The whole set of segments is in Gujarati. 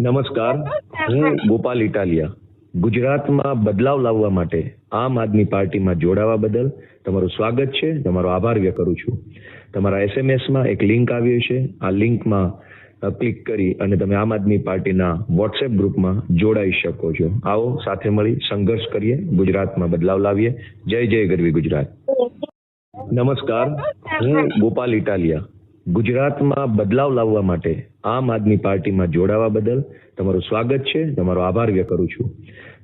નમસ્કાર. હું ગોપાલ ઇટાલિયા. ગુજરાતમાં બદલાવ લાવવા માટે આમ આદમી પાર્ટીમાં જોડાવા બદલ તમારું સ્વાગત છે. તમારો આભાર વ્યક્ત કરું છું. તમારા એસએમએસમાં એક લિંક આવ્યો છે આ લિંકમાં ક્લિક કરી અને તમે આમ આદમી પાર્ટીના વોટ્સએપ ગ્રુપમાં જોડાઈ શકો છો. આવો, સાથે મળી સંઘર્ષ કરીએ. ગુજરાતમાં બદલાવ લાવીએ. જય જય ગરવી ગુજરાત. નમસ્કાર. હું ગોપાલ ઇટાલિયા. ગુજરાતમાં બદલાવ લાવવા માટે આમ આદમી પાર્ટીમાં જોડાવા બદલ તમારું સ્વાગત છે. તમારો આભાર વ્યક્ત કરું છું.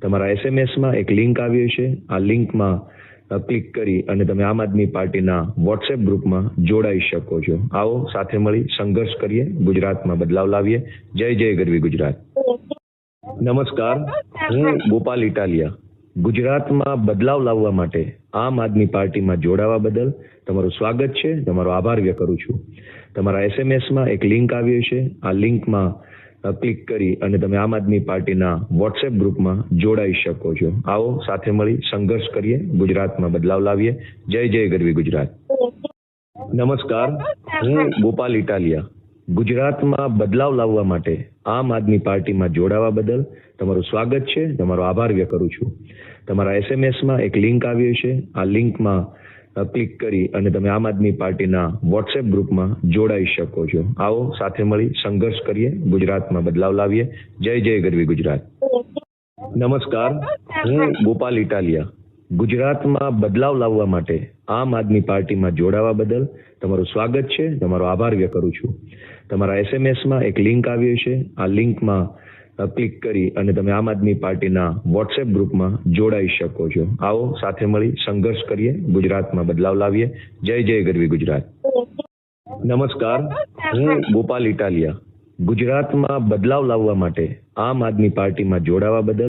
તમારા એસએમએસમાં એક લિંક આવી છે આ લિંકમાં ક્લિક કરી અને તમે આમ આદમી પાર્ટીના વોટ્સએપ ગ્રુપમાં જોડાઈ શકો છો. આવો સાથે મળી સંઘર્ષ કરીએ ગુજરાતમાં બદલાવ લાવીએ. જય જય ગરવી ગુજરાત. નમસ્કાર. હું ગોપાલ ઇટાલિયા. ગુજરાતમાં બદલાવ લાવવા માટે આમ આદમી પાર્ટીમાં જોડાવા બદલ તમારું સ્વાગત છે. તમારો આભાર વ્યક્ત કરું છું. તમારા એસએમએસમાં એક લિંક આવી છે આ લિંકમાં ક્લિક કરી અને તમે આમ આદમી પાર્ટીના વોટ્સએપ ગ્રુપમાં જોડાઈ શકો છો. આવો, સાથે મળી સંઘર્ષ કરીએ, ગુજરાતમાં બદલાવ લાવીએ. જય જય ગરવી ગુજરાત. નમસ્કાર. હું ગોપાલ ઇટાલિયા. ગુજરાતમાં બદલાવ લાવવા માટે આમ આદમી પાર્ટીમાં જોડાવા બદલ તમારું સ્વાગત છે. તમારો આભાર વ્યક્ત કરું છું. તમારા એસએમએસમાં એક લિંક આવી છે. આ લિંકમાં ક્લિક કરી અને તમે આમ આદમી પાર્ટીના વોટ્સએપ ગ્રુપમાં જોડાઈ શકો છો. આવો સાથે મળી સંઘર્ષ કરીએ ગુજરાતમાં બદલાવ લાવીએ. જય જય ગરવી ગુજરાત. નમસ્કાર. હું ગોપાલ ઇટાલિયા. ગુજરાતમાં બદલાવ લાવવા માટે આમ આદમી પાર્ટીમાં જોડાવા બદલ તમારું સ્વાગત છે. તમારો આભાર વ્યક્ત કરું છું. તમારા એસએમએસમાં એક લિંક આવ્યો છે આ લિંકમાં ક્લિક કરી અને તમે આમ આદમી પાર્ટીના વોટ્સએપ ગ્રુપમાં જોડાઈ શકો છો. આવો, સાથે મળી સંઘર્ષ કરીએ, ગુજરાતમાં બદલાવ લાવીએ. જય જય ગરવી ગુજરાત. નમસ્કાર. હું ગોપાલ ઇટાલિયા. ગુજરાતમાં બદલાવ લાવવા માટે આમ આદમી પાર્ટીમાં જોડાવા બદલ